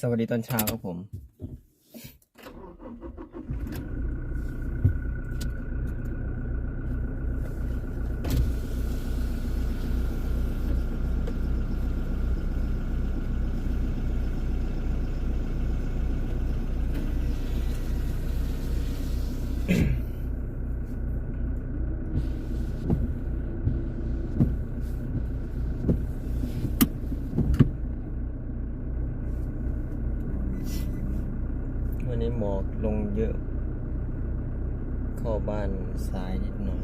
สวัสดีตอนเช้าครับผม วันนี้หมอกลงเยอะ เข้า บ้านสายนิดหน่อย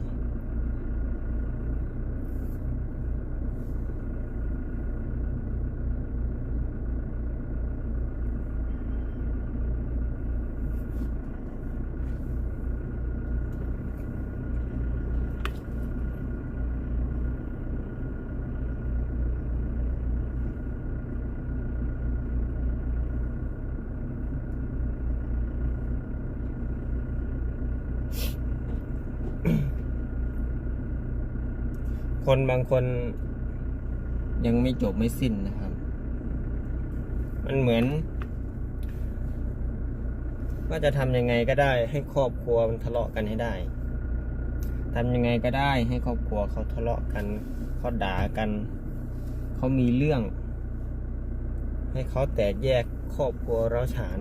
คนบางคนยังไม่จบไม่สิ้นนะครับ มันเหมือน ว่าจะทำยังไงก็ได้ ให้ครอบครัวมันทะเลาะกันให้ได้ทำยังไงก็ได้ ให้ครอบครัวเขาทะเลาะกันเขาด่ากัน เขามีเรื่อง ให้เขาแตกแยกครอบครัวเราฉาน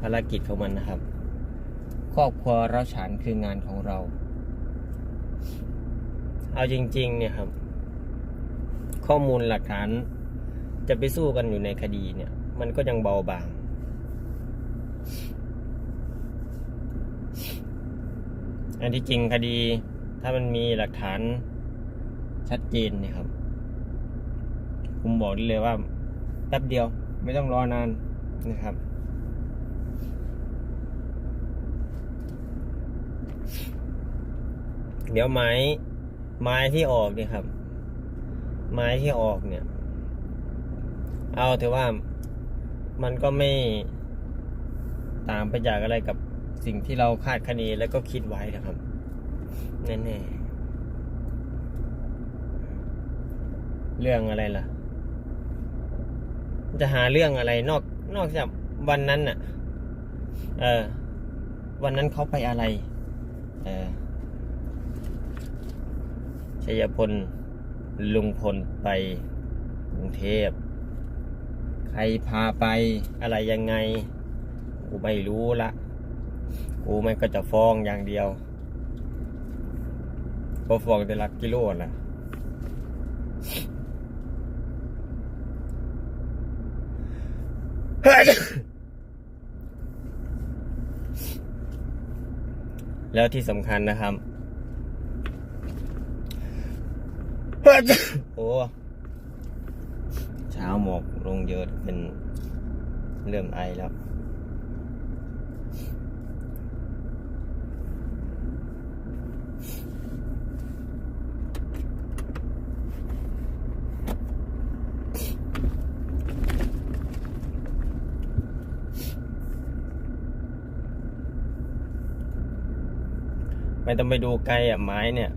ภารกิจของมันนะครับ ครอบครัวเราฉานคืองานของเรา เอาจริง ๆ เนี่ยครับ ข้อมูลหลักฐานจะไปสู้กันอยู่ในคดีเนี่ย มันก็ยังเบาบาง อันที่จริงคดี ถ้ามันมีหลักฐานชัดเจนเนี่ยครับ ผมบอกได้เลยว่าแป๊บเดียวไม่ต้องรอนานนะครับ เดี๋ยวไม้ ไม้ที่ออกเนี่ยครับ ไม้ที่ออกเนี่ย เอาถือว่ามันก็ไม่ตามไปจากอะไรกับสิ่งที่เราคาดคะเนแล้วก็คิดไว้นะครับแน่ๆเรื่องอะไรล่ะ จะหาเรื่องอะไรนอกนอกจากวันนั้นน่ะ เออ วันนั้นเขาไปอะไร เออ ชัยพล ลุงพลไปกรุงเทพ ใครพาไปอะไรยังไง กูไม่รู้ละ กูไม่ก็จะฟ้องอย่างเดียวก็ฟ้องแต่ลักกิโลละแล้วที่สำคัญนะครับ โอ้เช้าหมอกลงเยอะเป็นเริ่มไอแล้ว ไม่ต้องไปดูไกลอะไม้เนี่ย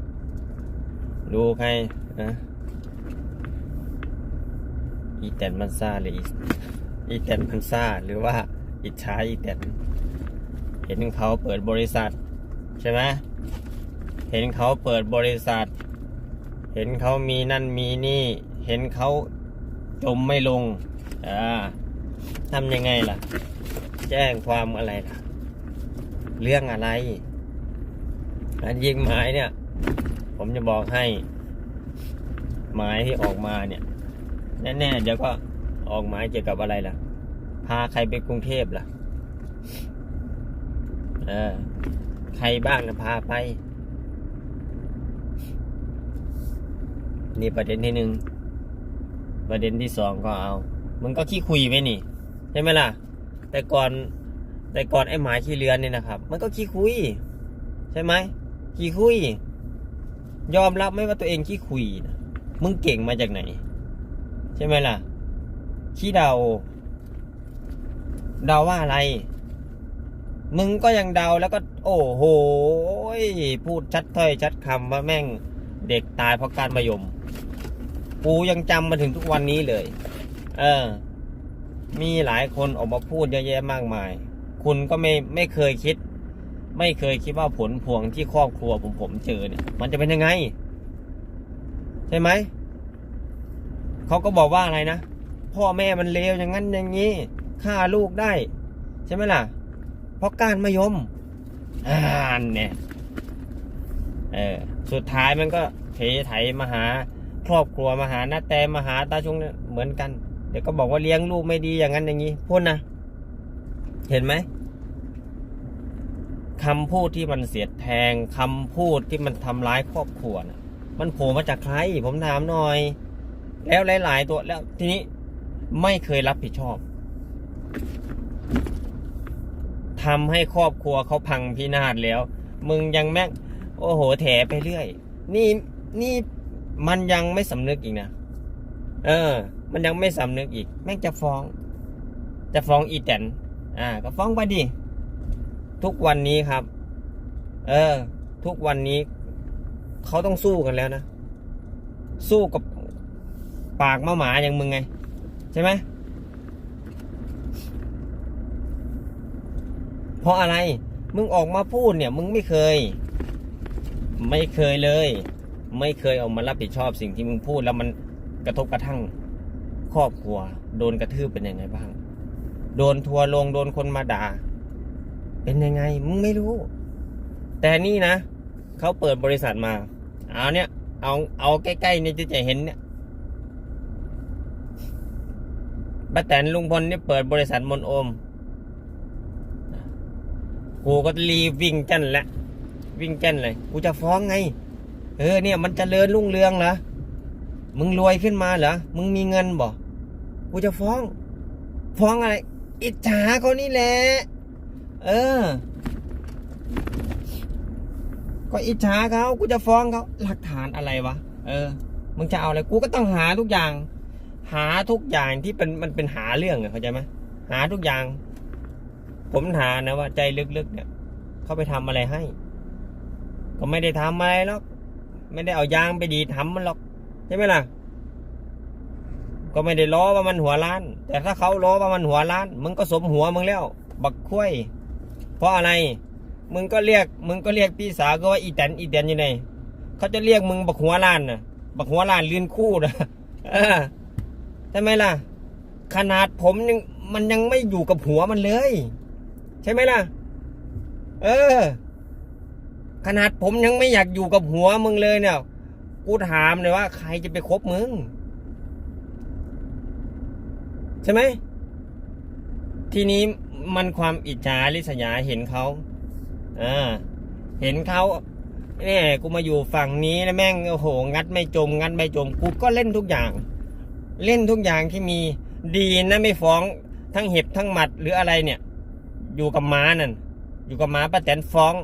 ดูใคร นะอีแตนมันซาหรืออีแตนมันซาหรือว่าอิจฉาอีแตนเห็นเขาเปิดบริษัท ใช่ไหมเห็นเขาเปิดบริษัท เห็นเขามีนั่นมีนี่ เห็นเขาจมไม่ลงอ่าทำยังไงล่ะ แจ้งความอะไรล่ะ เรื่องอะไรอันยิงไม้เนี่ย ผมจะบอกให้ หมายที่ออกมาเนี่ยแน่ๆเดี๋ยวก็ออกหมายเกี่ยวกับอะไรล่ะ พาใครไปกรุงเทพล่ะ เออ ใครบ้างนะพาไป นี่ประเด็นที่หนึ่งประเด็นที่สองก็เอามึงก็ขี้คุยไว้นี่ ใช่ไหมล่ะ แต่ก่อน แต่ก่อนไอ้หมายขี้เลือนเนี่ยนะครับ มันก็ขี้คุย ใช่ไหมขี้คุย ยอมรับไหมว่าตัวเองขี้คุยนะ มึงเก่งมาจากไหน ใช่ไหมล่ะขี้เดาเดาว่าอะไร มึงก็ยังเดาแล้วก็ โอ้โหพูดชัดถ้อยชัดคำว่าแม่งเด็กตายเพราะการมายม กูยังจำมาถึงทุกวันนี้เลย เออ มีหลายคนออกมาพูดเยอะแยะมากมาย คุณก็ไม่ไม่เคยคิด ไม่เคยคิดว่าผลพวงที่ครอบครัวผมผมเจอเนี่ย มันจะเป็นยังไง ใช่ไหมเขาก็บอกว่าอะไรนะพ่อแม่มันเลวอย่างนั้นอย่างนี้ฆ่าลูกได้ ใช่ไหมล่ะ เพราะการมายมอ่านเนี่ยเออสุดท้ายมันก็เทไถมาหาครอบครัวมาหาน้าแตมาหาตาชงเนี่ยเหมือนกัน เดี๋ยวก็บอกว่าเลี้ยงลูกไม่ดีอย่างนั้นอย่างนี้พูดนะเห็นไหมคำพูดที่มันเสียดแทงคำพูดที่มันทำร้ายครอบครัวนะ มันโผล่มาจากใคร ผมถามหน่อย แล้วหลาย ๆ ตัวแล้วทีนี้ไม่เคยรับผิดชอบทำให้ครอบครัวเขาพังพินาศแล้ว มึงยังแม่งโอ้โหแถไปเรื่อย นี่นี่มันยังไม่สำนึกอีกนะเออ มันยังไม่สำนึกอีก แม่งจะฟ้อง จะฟ้องอีแตนอ่า ก็ฟ้องไปดิทุกวันนี้ครับ เออ ทุกวันนี้ เขาต้องสู้กันแล้วนะ สู้กับปากมาหมาอย่างมึงไง ใช่ไหมเพราะอะไรมึงออกมาพูดเนี่ย มึงไม่เคย ไม่เคยเลย ไม่เคยออกมารับผิดชอบสิ่งที่มึงพูดแล้วมันกระทบกระทั่งครอบครัว โดนกระทืบเป็นยังไงบ้าง โดนทัวร์ลงโดนคนมาด่า เป็นยังไง มึงไม่รู้ แต่นี่นะเขาเปิดบริษัทมา เอาเนี่ย เอาเอาใกล้ๆนี่จะเห็นเนี่ยป้าแตนลุงพลเนี่ยเปิดบริษัทมนโอม กูก็รีวิ่งจันแหละวิ่งจ้นเลย กูจะฟ้องไง เออเนี่ยมันจเจริญรุ่งเรืองเหรอ มึงรวยขึ้นมาเหรอ มึงมีเงินบ่ กูจะฟ้อง ฟ้องอะไร อิจฉาเขานี่แหละ เออ ก็อิจฉาเขากูจะฟ้องเขาหลักฐานอะไรวะ เออ มึงจะเอาอะไรกูก็ต้องหาทุกอย่าง หาทุกอย่างที่เป็นมันเป็นหาเรื่องเข้าใจไหมหาทุกอย่าง ผมถามนะว่า ใจลึกๆเนี่ยเขาไปทำอะไรให้ ก็ไม่ได้ทำอะไรหรอกไม่ได้เอายางไปดีดทำมันหรอกใช่ไหมล่ะ ก็ไม่ได้ล้อว่ามันหัวล้าน แต่ถ้าเขาล้อว่ามันหัวล้าน มึงก็สมหัวมึงแล้ว บักคุ้ยเพราะอะไร มึงก็เรียก มึงก็เรียกพี่สาวก็ว่าอีแตนอีแตนอยู่ไหนเขาจะเรียกมึงบักหัวล้านนะบักหัวล้านลื่นคู่นะใช่ไหมล่ะ ขนาดผมยังมันยังไม่อยู่กับหัวมันเลย ใช่ไหมล่ะ เออ ขนาดผมยังไม่อยากอยู่กับหัวมึงเลยเนี่ยกูถามเลยว่าใครจะไปคบมึง ใช่ไหมทีนี้มันความอิจฉาริษยาเห็นเขา อ่าเห็นเขาเนี่ยกูมาอยู่ฝั่งนี้แล้วแม่งโอ้โหงัดไม่จมงัดไม่จมกูก็เล่นทุกอย่าง เล่นทุกอย่างที่มีดีนะไม่ฟ้องทั้งเห็บทั้งหมัดหรืออะไรเนี่ย อยู่กับม้านั่นอยู่กับม้าป้าแตนฟ้อง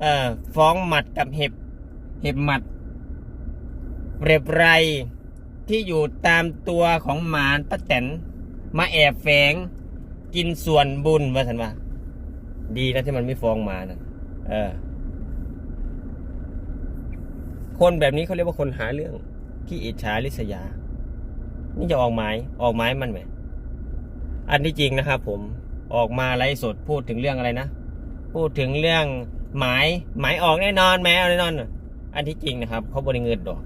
เอ่อฟ้องหมัดกับเห็บ เห็บหมัดเรียบไรที่อยู่ตามตัวของหมาป้าแตนมาแอบแฝงกินส่วนบุญว่าสันว่า ดีนะที่มันไม่ฟ้องมานะเออ คนแบบนี้เขาเรียกว่าคนหาเรื่องที่อิจฉาริษยา นี่จะออกหมายออกหมายมันไหมอันที่จริงนะครับผมออกมาไลฟ์สดพูดถึงเรื่องอะไรนะ พูดถึงเรื่องหมายหมายออกแน่นอนแม้แน่นอน อันที่จริงนะครับเขาบริเงินดอก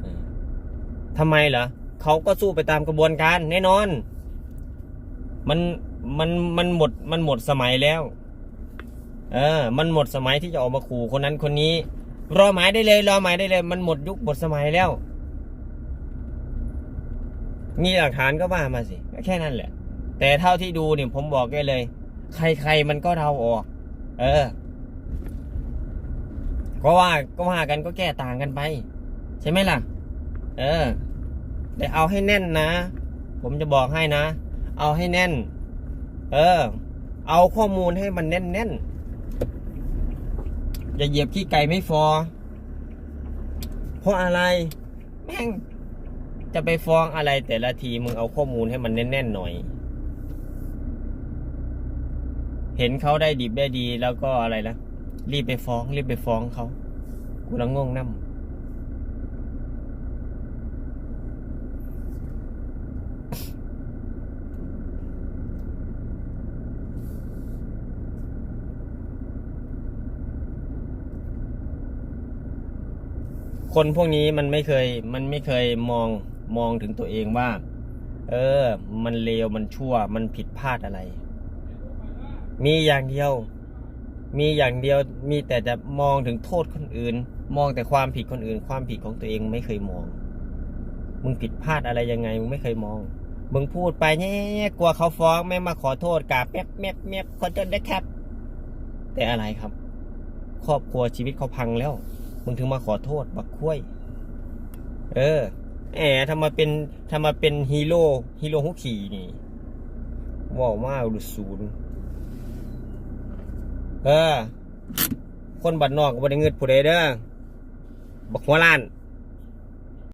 เออทำไมเหรอเขาก็สู้ไปตามกระบวนการแน่นอน มัน มันมันหมดมันหมดสมัยแล้ว เออ มันหมดสมัยที่จะออกมาขู่คนนั้นคนนี้ รอหมายได้เลย รอหมายได้เลย มันหมดยุคหมดสมัยแล้ว มีหลักฐานก็ว่ามาสิแค่นั้นแหละ แต่เท่าที่ดูเนี่ยผมบอกได้เลย ใครๆมันก็เดาออก เออก็ว่าก็ว่ากันก็แก้ต่างกันไป ใช่ไหมล่ะ เออ แต่เอาให้แน่นนะ ผมจะบอกให้นะ เอาให้แน่น เออ เอาข้อมูลให้มันแน่นแน่นๆอย่าเหยียบขี้ไก่ไม่ฟอ เพราะอะไร แม่ง จะไปฟ้องอะไรแต่ละทีมึงเอาข้อมูลให้มันแน่นๆหน่อย เห็นเขาได้ดิบได้ดีแล้วก็อะไรนะรีบไปฟ้อง รีบไปฟ้องเขากูละงงน้ำ คนพวกนี้มันไม่เคยมันไม่เคยมองมองถึงตัวเองว่า เออ มันเลวมันชั่ว มันผิดพลาดอะไร มีอย่างเดียว มีอย่างเดียวมีแต่จะมองถึงโทษคนอื่น มองแต่ความผิดคนอื่น ความผิดของตัวเองไม่เคยมอง มึงผิดพลาดอะไรยังไงมึงไม่เคยมองมึงพูดไปแง่กลัวเขาฟ้องแม่งมาขอโทษกาบแมบแมบแมบขอโทษได้ครับ แต่อะไรครับ ครอบครัวชีวิตเขาพังแล้ว มึงถึงมาขอโทษบักคุ้ยเออ แอะทำมาเป็นทำมาเป็นฮีโร่ฮีโร่หุกขี่นี่ว่าวมากดูศูนย์เออ คนบัดนอกก็บ่ได้เงินผู้ใดเด้อบักหัวล้าน